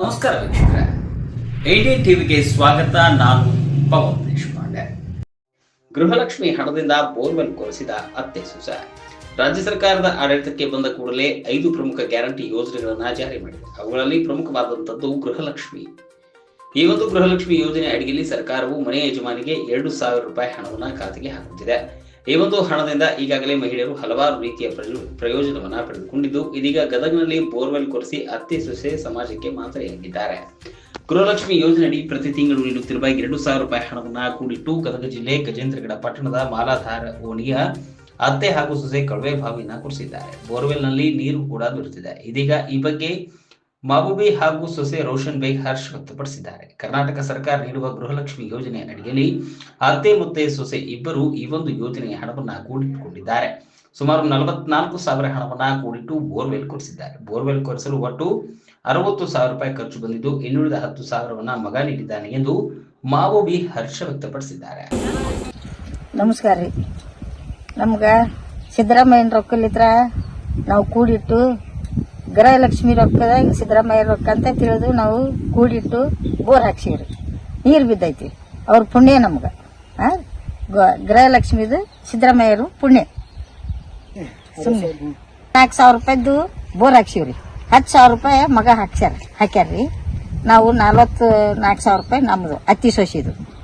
ನಮಸ್ಕಾರ ವೀಕ್ಷಕರೇ. ಐಡಿ ಟಿವಿಗೆ ಸ್ವಾಗತ. ನಾನು ಪವನ್ ದೇಶಪಾಂಡೆ. ಗೃಹಲಕ್ಷ್ಮಿ ಹಣದಿಂದ ಬೋರ್ವೆಲ್ ಕೊರೆಸಿದ ಅತ್ತೆ ಸುಸ. ರಾಜ್ಯ ಸರ್ಕಾರದ ಆಡಳಿತಕ್ಕೆ ಬಂದ ಕೂಡಲೇ ಐದು ಪ್ರಮುಖ ಗ್ಯಾರಂಟಿ ಯೋಜನೆಗಳನ್ನ ಜಾರಿ ಮಾಡಿದೆ. ಅವುಗಳಲ್ಲಿ ಪ್ರಮುಖವಾದಂತದ್ದು ಗೃಹಲಕ್ಷ್ಮಿ. ಈ ಒಂದು ಗೃಹಲಕ್ಷ್ಮಿ ಯೋಜನೆ ಅಡಿಯಲ್ಲಿ ಸರ್ಕಾರವು ಮನೆ ಯಜಮಾನಿಗೆ ಎರಡು ಸಾವಿರ ರೂಪಾಯಿ ಹಣವನ್ನ ಖಾತೆಗೆ ಹಾಕುತ್ತಿದೆ. ಈ ಒಂದು ಹಣದಿಂದ ಈಗಾಗಲೇ ಮಹಿಳೆಯರು ಹಲವಾರು ರೀತಿಯ ಪ್ರಯೋ- ಪ್ರಯೋಜನವನ್ನ ಪಡೆದುಕೊಂಡಿದ್ದು, ಇದೀಗ ಗದಗನಲ್ಲಿ ಬೋರ್ವೆಲ್ ಕೊರೆಸಿ ಅತ್ತೆ ಸೊಸೆ ಸಮಾಜಕ್ಕೆ ಮಾದರಿಯಾಗಿದ್ದಾರೆ ಗೃಹಲಕ್ಷ್ಮಿ ಯೋಜನೆಯಡಿ ಪ್ರತಿ ತಿಂಗಳು ನೀಡುತ್ತಿರುವ ಎರಡು ಸಾವಿರ ರೂಪಾಯಿ ಹಣವನ್ನ ಕೂಡಿಟ್ಟು ಗದಗ ಜಿಲ್ಲೆ ಗಜೇಂದ್ರಗಡ ಪಟ್ಟಣದ ಮಾಲಾಧಾರ ಓಣಿಯ ಅತ್ತೆ ಹಾಗೂ ಸೊಸೆ ಕಳವೆ ಬಾವಿನ ಕೊರೆಸಿದ್ದಾರೆ. ಬೋರ್ವೆಲ್ನಲ್ಲಿ ನೀರು ಕೂಡ ದೊರೆತಿದೆ. ಇದೀಗ ಈ ಬಗ್ಗೆ ಮಹಬೂಬಿ ಹಾಗೂ ಸೊಸೆ ರೋಷನ್ ಬೇಗ್ ಹರ್ಷ ವ್ಯಕ್ತಪಡಿಸಿದ್ದಾರೆ. ಕರ್ನಾಟಕ ಸರ್ಕಾರ ನೀಡುವ ಗೃಹಲಕ್ಷ್ಮಿ ಯೋಜನೆ ಅಡಿಯಲ್ಲಿ ಅತ್ತೆ ಮುತ್ತೆ ಸೊಸೆ ಇಬ್ಬರು ಈ ಒಂದು ಯೋಜನೆಯ ಹಣವನ್ನ ಕೂಡಿಟ್ಟುಕೊಂಡಿದ್ದಾರೆ ಸುಮಾರು ನಲವತ್ನಾಲ್ಕು ಸಾವಿರ ಹಣವನ್ನ ಕೂಡಿಟ್ಟು ಬೋರ್ವೆಲ್ ಕೊರೆಸಿದ್ದಾರೆ ಬೋರ್ವೆಲ್ ಕೊರೆಸಲು ಒಟ್ಟು ಅರವತ್ತು ಸಾವಿರ ರೂಪಾಯಿ ಖರ್ಚು ಬಂದಿದ್ದು, ಇನ್ನುಳಿದ ಹತ್ತು ಸಾವಿರವನ್ನ ಮಗ ನೀಡಿದ್ದಾನೆ ಎಂದು ಮಾವೋಬಿ ಹರ್ಷ ವ್ಯಕ್ತಪಡಿಸಿದ್ದಾರೆ. ನಮಸ್ಕಾರ ರೀ. ನಮ್ಗ ಸಿದ್ದರಾಮಯ್ಯನ ರೊಕ್ಕಲಿತ್ರ ನಾವು ಕೂಡಿಟ್ಟು ಗೃಹಲಕ್ಷ್ಮಿ ರೊಕ್ಕದ ಸಿದ್ದರಾಮಯ್ಯ ರೊಕ್ಕ ಅಂತ ತಿಳಿದು ನಾವು ಕೂಡಿಟ್ಟು ಬೋರ್ ಹಾಕ್ಸಿವ್ರಿ ನೀರು ಬಿದ್ದೈತಿ. ಅವ್ರ ಪುಣ್ಯ ನಮ್ಗೆ? ಗ- ಗೃಹಲಕ್ಷ್ಮಿದು ಸಿದ್ದರಾಮಯ್ಯರು ಪುಣ್ಯ. ಸುಮ್ಮನೆ ನಾಲ್ಕು ಸಾವಿರ ರೂಪಾಯಿದ್ದು ಬೋರ್ ಹಾಕ್ಸಿವ್ರಿ. ಹತ್ತು ಸಾವಿರ ರೂಪಾಯಿ ಮಗ ಹಾಕ್ಸ್ಯಾರ, ಹಾಕ್ಯಾರ್ರಿ. ನಾವು ನಲ್ವತ್ತು ನಾಲ್ಕು ಸಾವಿರ ರೂಪಾಯಿ ನಮ್ಮದು ಅತ್ತಿ ಸೊಸಿದು.